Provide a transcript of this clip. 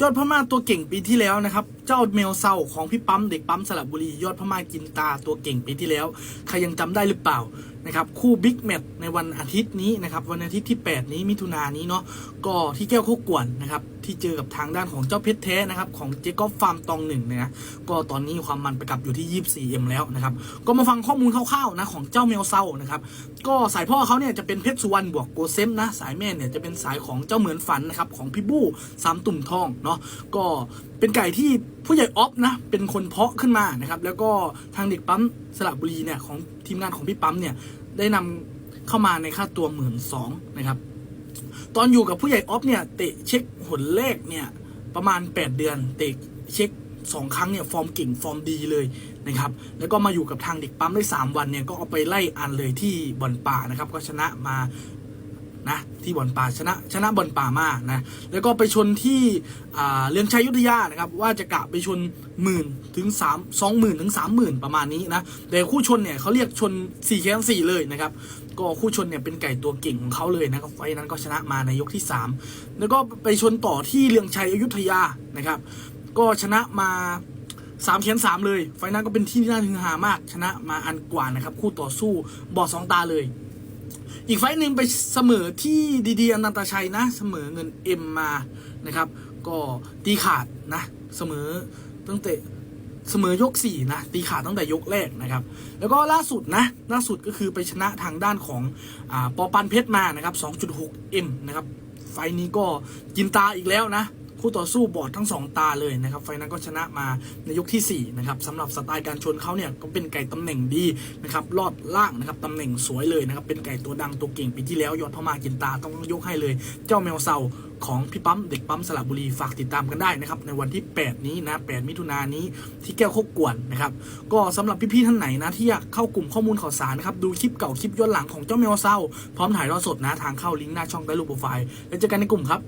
ยอดพม่าตัวเก่งปีที่แล้วนะครับ เจ้าเมลเซาของพี่ปั๊มเด็กปั๊มสระบุรี ยอดพม่ากินตาตัวเก่งปีที่แล้ว ใครยังจำได้หรือเปล่านะครับคู่บิ๊กแมตในวันอาทิตย์นี้นะครับวันอาทิตย์ที่ 8 นี้มิถุนายนนี้เนาะก็ที่แก้วโคกวนนะครับ ที่เจอกับทางด้านของเจ้าเพชรแท้นะครับของเจคอบฟาร์มตองหนึ่งนะก็ตอนนี้ความมันไปกับอยู่ที่ 24M แล้วนะครับก็มาฟังข้อมูลคร่าวๆนะของเจ้าเมลเซานะครับก็สายพ่อเขาเนี่ยจะเป็นเพชรสุวรรณบวกโกเซมนะสายแม่เนี่ยจะเป็นสายของเจ้าเหมือนฝันนะครับของพี่บู้สามตุ่มทองเนาะก็เป็นไก่ที่ผู้ใหญ่ออฟนะเป็นคนเพาะขึ้นมานะครับแล้วก็ทางเด็กปั๊มสระบุรีเนี่ยของทีมงานของพี่ปั๊มเนี่ยได้นำเข้ามาในค่าตัวหมื่นสองนะครับ ตอนอยู่กับผู้ใหญ่ออฟเนี่ยเตะเช็คหนเลขเนี่ยประมาณ 8 เดือน เตะเช็ค2ครั้งเนี่ยฟอร์มเก่งฟอร์มดีเลยนะครับแล้วก็มาอยู่กับทางเด็กปั๊มได้ 3 วันเนี่ยก็เอาไปไล่อันเลยที่บอนป่านะครับก็ชนะมา นะที่บ่อนป่าชนะชนะบ่อนป่ามานะแล้วก็ไปชนที่เรืองชัยยุทธยานะครับว่าจะกะไปชนหมื่นถึงสามสองหมื่นถึงสามหมื่นประมาณนี้นะแต่คู่ชนเนี่ยเขาเรียกชน4แข้งสี่เลยนะครับก็คู่ชนเนี่ยเป็นไก่ตัวเก่งของเขาเลยนะครับไฟนั้นก็ชนะมาในยกที่ 3 แล้วก็ไปชนต่อที่เรืองชัยอยุธยานะครับก็ชนะมา3เขียน3เลย ไฟนั้นก็เป็นที่น่าทึงหามาก ชนะมาอันกว่านะครับ คู่ต่อสู้บอดสองตาเลย อีกไฟหนึ่งไปเสมอที่ดีๆอนันตชัยนะ เสมอเงินเอ็มมานะครับ ก็ตีขาดนะเสมอตั้งแต่เสมอยกสี่นะตีขาดตั้งแต่ยกแรกนะครับ แล้วก็ล่าสุดนะล่าสุดก็คือไปชนะทางด้านของอปอปันเพชรมานะครับ 2.6M นะครับไฟนี้ก็กินตาอีกแล้วนะ คู่ต่อสู้บอดทั้งสองตาเลยนะครับ ไฟนั้นก็ชนะมาในยกที่ 4 นะครับสำหรับสไตล์การชนเขาเนี่ยก็เป็นไก่ตำแหน่งดีนะครับลอดล่างนะครับตำแหน่งสวยเลยนะครับ เป็นไก่ตัวดังตัวเก่งปีที่แล้วยอดพม่ากินตาต้องยกให้เลย เจ้าแมวเซาของพี่ปั๊มเด็กปั๊มสระบุรีฝากติดตามกันได้นะครับในวันที่ 8 นี้นะ 8 มิถุนายนนี้ที่แก้วโคกกวนนะครับก็สำหรับพี่ๆท่านไหนนะที่อยากเข้ากลุ่มข้อมูลข่าวสารนะครับดูคลิปเก่าคลิปย้อนหลังของเจ้าแมวเซาพร้อมถ่ายทอดสดนะทางเข้าลิงก์หน้าช่องใต้รูปโปรไฟล์แล้วเจอกันในกลุ่มครับ